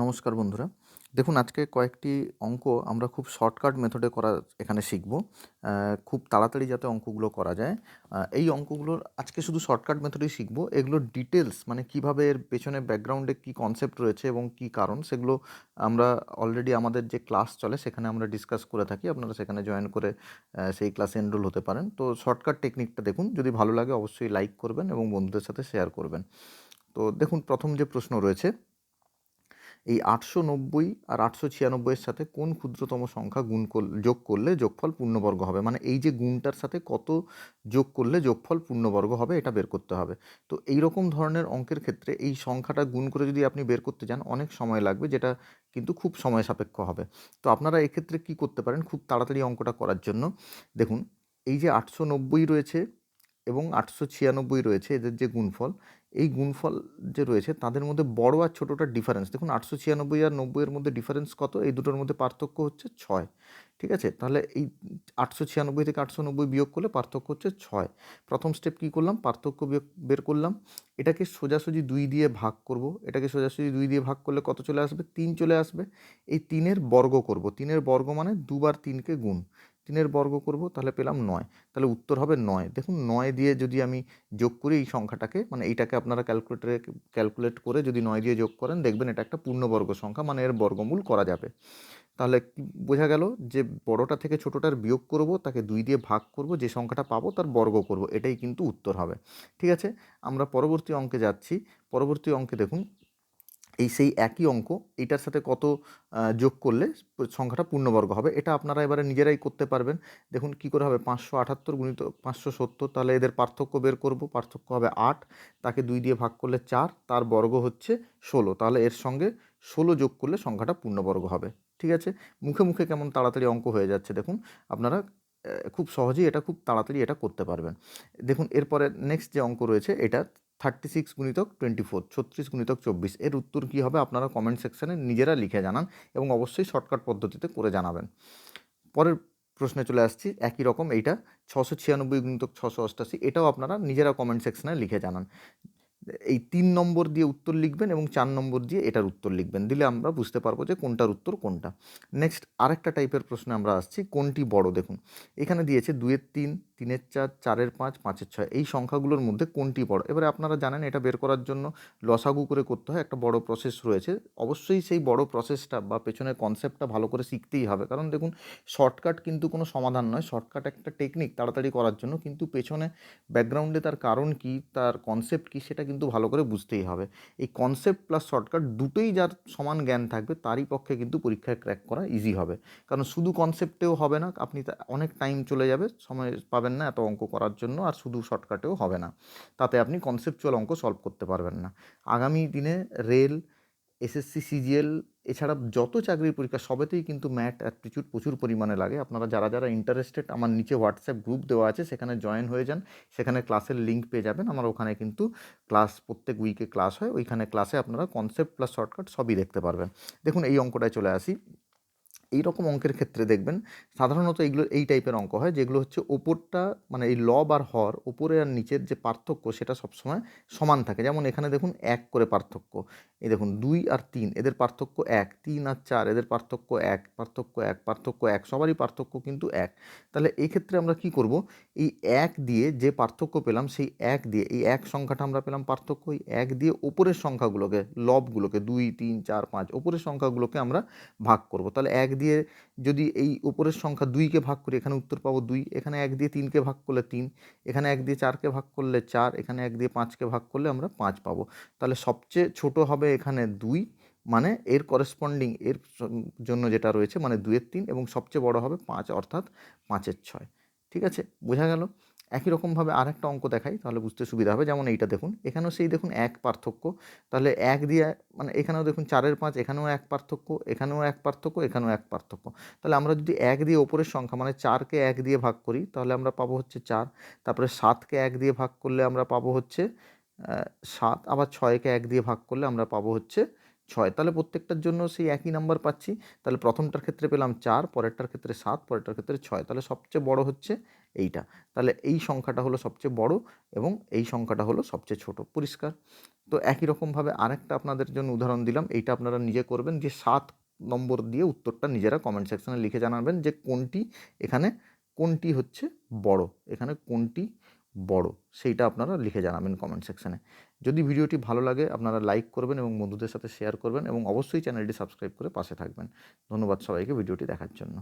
নমস্কার বন্ধুরা। দেখুন, আজকে কয়েকটি অঙ্ক আমরা খুব শর্টকাট মেথডে করা এখানে শিখব। খুব তাড়াতাড়ি যাতে অঙ্কগুলো করা যায়। এই অঙ্কগুলোর আজকে শুধু শর্টকাট মেথডেই শিখব। এগুলোর ডিটেলস মানে কীভাবে এর পেছনে ব্যাকগ্রাউন্ডে কী কনসেপ্ট রয়েছে এবং কী কারণ, সেগুলো আমরা অলরেডি আমাদের যে ক্লাস চলে, সেখানে আমরা ডিসকাস করে থাকি। আপনারা সেখানে জয়েন করে সেই ক্লাসে এনরোল হতে পারেন। তো শর্টকাট টেকনিকটা দেখুন, যদি ভালো লাগে অবশ্যই লাইক করবেন এবং বন্ধুদের সাথে শেয়ার করবেন। তো দেখুন, প্রথম যে প্রশ্ন রয়েছে এই আটশো নব্বই আর আটশো ছিয়ানব্বইয়ের সাথে কোন ক্ষুদ্রতম সংখ্যা গুণ যোগ করলে যোগফল পূর্ণবর্গ হবে? মানে এই যে গুণটার সাথে কত যোগ করলে যোগফল পূর্ণবর্গ হবে, এটা বের করতে হবে। তো এই রকম ধরনের অঙ্কের ক্ষেত্রে এই সংখ্যাটা গুণ করে যদি আপনি বের করতে যান, অনেক সময় লাগবে, যেটা কিন্তু খুব সময় সাপেক্ষ হবে। তো আপনারা এক্ষেত্রে কী করতে পারেন, খুব তাড়াতাড়ি অঙ্কটা করার জন্য? দেখুন, এই যে আটশো নব্বই রয়েছে এবং আটশো ছিয়ানব্বই রয়েছে এদের যে গুণফল এই গুণফল যে রয়েছে তাদের মধ্যে বড় আর ছোটোটার ডিফারেন্স দেখুন আটশো ছিয়ানব্বই আর নব্বইয়ের মধ্যে ডিফারেন্স কত? এই দুটোর মধ্যে পার্থক্য হচ্ছে ছয়। ঠিক আছে? তাহলে এই আটশো ছিয়ানব্বই থেকে আটশো নব্বই বিয়োগ করলে পার্থক্য হচ্ছে ছয়। প্রথম স্টেপ কী করলাম? পার্থক্য বিয়োগ বের করলাম। এটাকে সোজাসুজি দুই দিয়ে ভাগ করব। এটাকে সোজাসুজি দুই দিয়ে ভাগ করলে কত চলে আসবে? তিন চলে আসবে। এই তিনের বর্গ করব। তিনের বর্গ মানে দুবার তিনকে গুণ। তিনের বর্গ করব, তাহলে পেলাম নয়। তাহলে উত্তর হবে নয়। দেখুন, নয় দিয়ে যদি আমি যোগ করি এই সংখ্যাটাকে মানে এইটাকে আপনারা ক্যালকুলেটরে ক্যালকুলেট করে যদি নয় দিয়ে যোগ করেন, দেখবেন এটা একটা পূর্ণবর্গ সংখ্যা মানে এর বর্গমূল করা যাবে। তাহলে বোঝা গেল যে বড়টা থেকে ছোটোটার বিয়োগ করব, তাকে দুই দিয়ে ভাগ করব, যে সংখ্যাটা পাবো তার বর্গ করব, এটাই কিন্তু উত্তর হবে। ঠিক আছে? আমরা পরবর্তী অঙ্কে যাচ্ছি। পরবর্তী অঙ্কে দেখুন এই সেই একই অঙ্ক এইটার সাথে কত যোগ করলে সংখ্যাটা পূর্ণবর্গ হবে? এটা আপনারা এবারে নিজেরাই করতে পারবেন। দেখুন কি করে হবে? পাঁচশো আটাত্তর গুণিত পাঁচশো সত্তর, তাহলে এদের পার্থক্য বের করব। পার্থক্য হবে আট, তাকে দুই দিয়ে ভাগ করলে চার, তার বর্গ হচ্ছে ষোলো। তাহলে এর সঙ্গে ষোলো যোগ করলে সংখ্যাটা পূর্ণবর্গ হবে। ঠিক আছে? মুখে মুখে কেমন তাড়াতাড়ি অঙ্ক হয়ে যাচ্ছে দেখুন। আপনারা খুব সহজেই এটা খুব তাড়াতাড়ি এটা করতে পারবেন। দেখুন, এরপরে নেক্সট যে অঙ্ক রয়েছে, এটা থার্টি সিক্স গুণিতক টোয়েন্টি ফোর ছত্রিশ গুণিতক চব্বিশ। এর উত্তর কী হবে আপনারা কমেন্ট সেকশানে নিজেরা লিখে জানান এবং অবশ্যই শর্টকাট পদ্ধতিতে করে জানাবেন। পরের প্রশ্নে চলে আসছি, একই রকম এইটা, ছশো ছিয়ানব্বই গুণিতক ছশো অষ্টাশি, এটাও আপনারা নিজেরা কমেন্ট সেকশানে লিখে জানান। এই তিন নম্বর দিয়ে উত্তর লিখবেন এবং চার নম্বর দিয়ে এটার উত্তর লিখবেন, দিলে আমরা বুঝতে পারব যে কোনটার উত্তর কোনটা। নেক্সট আরেকটা টাইপের প্রশ্নে আমরা আসছি, কোনটি বড় দেখুন। এখানে দিয়েছে দুয়ের তিন তিনের চার, চারের পাঁচ, পাঁচের ছয়, এই সংখ্যাগুলোর মধ্যে কোনটি বড়? এবারে আপনারা জানেন এটা বের করার জন্য লসাগু করে করতে হয়, একটা বড় প্রসেস রয়েছে। অবশ্যই সেই বড় প্রসেসটা বা পেছনের কনসেপ্টটা ভালো করে শিখতেই হবে। কারণ দেখুন শর্টকাট কিন্তু কোনো সমাধান নয়। শর্টকাট একটা টেকনিক তাড়াতাড়ি করার জন্য, কিন্তু পেছনে ব্যাকগ্রাউন্ডে তার কারণ কি, তার কনসেপ্ট কি, সেটা কিন্তু ভালো করে বুঝতেই হবে। এই কনসেপ্ট প্লাস শর্টকাট দুটোই যার সমান জ্ঞান থাকবে, তারই পক্ষে কিন্তু পরীক্ষায় ক্র্যাক করা ইজি হবে। কারণ শুধু কনসেপ্টেও হবে না, আপনি অনেক টাইম চলে যাবে, সময় পাবেন না এত অঙ্ক করার জন্য আর শুধু শর্টকাটেও হবে না। তাতে আপনি কনসেপচুয়াল অঙ্ক সলভ করতে পারবেন না। আগামী দিনে রেল এসএসসি সিজিএল এছাড়া যত চাকরির পরীক্ষা সবেতেই কিন্তু ম্যাট অ্যাপটিচিউড প্রচুর পরিমাণে লাগে। আপনারা যারা যারা ইন্টারেস্টেড আমার নিচে হোয়াটসঅ্যাপ গ্রুপ দেওয়া আছে, সেখানে জয়েন হয়ে যান। সেখানে ক্লাসের লিঙ্ক পেয়ে যাবেন। আমার ওখানে কিন্তু ক্লাস প্রত্যেক উইকে ক্লাস হয়। ওইখানে ক্লাসে আপনারা কনসেপ্ট প্লাস শর্টকাট সবই দেখতে পারবেন। দেখুন, এই অঙ্কটায় চলে আসি। এই রকম অঙ্কের ক্ষেত্রে দেখবেন সাধারণত এইগুলো এই টাইপের অঙ্ক হয়, যেগুলো হচ্ছে ওপরটা মানে এই লব আর হর ওপরে আর নিচের যে পার্থক্য সেটা সবসময় সমান থাকে। যেমন এখানে দেখুন এক করে পার্থক্য। এই দেখুন, দুই আর তিন, এদের পার্থক্য এক, তিন আর চার, এদের পার্থক্য এক পার্থক্য এক পার্থক্য এক, সবারই পার্থক্য কিন্তু এক। তাহলে এই ক্ষেত্রে আমরা কি করব? এই এক দিয়ে যে পার্থক্য পেলাম, সেই এক দিয়ে, এই এক সংখ্যাটা আমরা পেলাম পার্থক্য, এই এক দিয়ে ওপরের সংখ্যাগুলোকে, লবগুলোকে, দুই, তিন, চার, পাঁচ, ওপরের সংখ্যাগুলোকে আমরা ভাগ করব। তাহলে এক দিয়ে যদি এই উপরের সংখ্যা দুইকে ভাগ করি, এখানে উত্তর পাবো দুই, এখানে এক দিয়ে তিনকে ভাগ করলে তিন, এখানে এক দিয়ে চারকে ভাগ করলে চার, এখানে এক দিয়ে পাঁচকে ভাগ করলে আমরা পাঁচ পাবো। তাহলে সবচেয়ে ছোট হবে এখানে দুই মানে এর করেসপন্ডিং এর জন্য যেটা রয়েছে মানে দুয়ের তিন এবং সবচেয়ে বড় হবে পাঁচ, অর্থাৎ পাঁচের ছয়। ঠিক আছে? বোঝা গেল? একই রকমভাবে আরেকটা অঙ্ক দেখাই, তাহলে বুঝতে সুবিধা হবে। যেমন এইটা দেখুন, এখানেও সেই দেখুন এক পার্থক্য। তাহলে এক দিয়ে মানে এখানেও দেখুন চারের পাঁচ, এখানেও এক পার্থক্য, এখানেও এক পার্থক্য, এখানেও এক পার্থক্য। তাহলে আমরা যদি এক দিয়ে ওপরের সংখ্যা মানে চারকে এক দিয়ে ভাগ করি, তাহলে আমরা পাবো হচ্ছে চার। তারপরে সাতকে এক দিয়ে ভাগ করলে আমরা পাবো হচ্ছে সাত, আবার ছয়কে এক দিয়ে ভাগ করলে আমরা পাবো হচ্ছে ছয়। তাহলে প্রত্যেকটার জন্য সেই একই নাম্বার পাচ্ছি। তাহলে প্রথমটার ক্ষেত্রে পেলাম চার, পরেরটার ক্ষেত্রে সাত, পরেরটার ক্ষেত্রে ছয়। তাহলে সবচেয়ে বড় হচ্ছে এইটা। তাহলে এই সংখ্যাটা হলো সবচেয়ে বড় এবং এই সংখ্যাটা হলো সবচেয়ে ছোট। পরিষ্কার? তো একই রকমভাবে আরেকটা আপনাদের জন্য উদাহরণ দিলাম। এইটা আপনারা নিজে করবেন। যে সাত নম্বর দিয়ে উত্তরটা নিজেরা কমেন্ট সেকশনে লিখে জানাবেন যে কোনটি এখানে কোনটি হচ্ছে বড়। এখানে কোনটি বড়, সেইটা আপনারা লিখে জানাবেন কমেন্ট সেকশনে যদি ভিডিওটি ভালো লাগে, আপনারা লাইক করবেন এবং বন্ধুদের সাথে শেয়ার করবেন এবং অবশ্যই চ্যানেলটি সাবস্ক্রাইব করে পাশে থাকবেন। ধন্যবাদ সবাইকে, ভিডিওটি দেখার জন্য।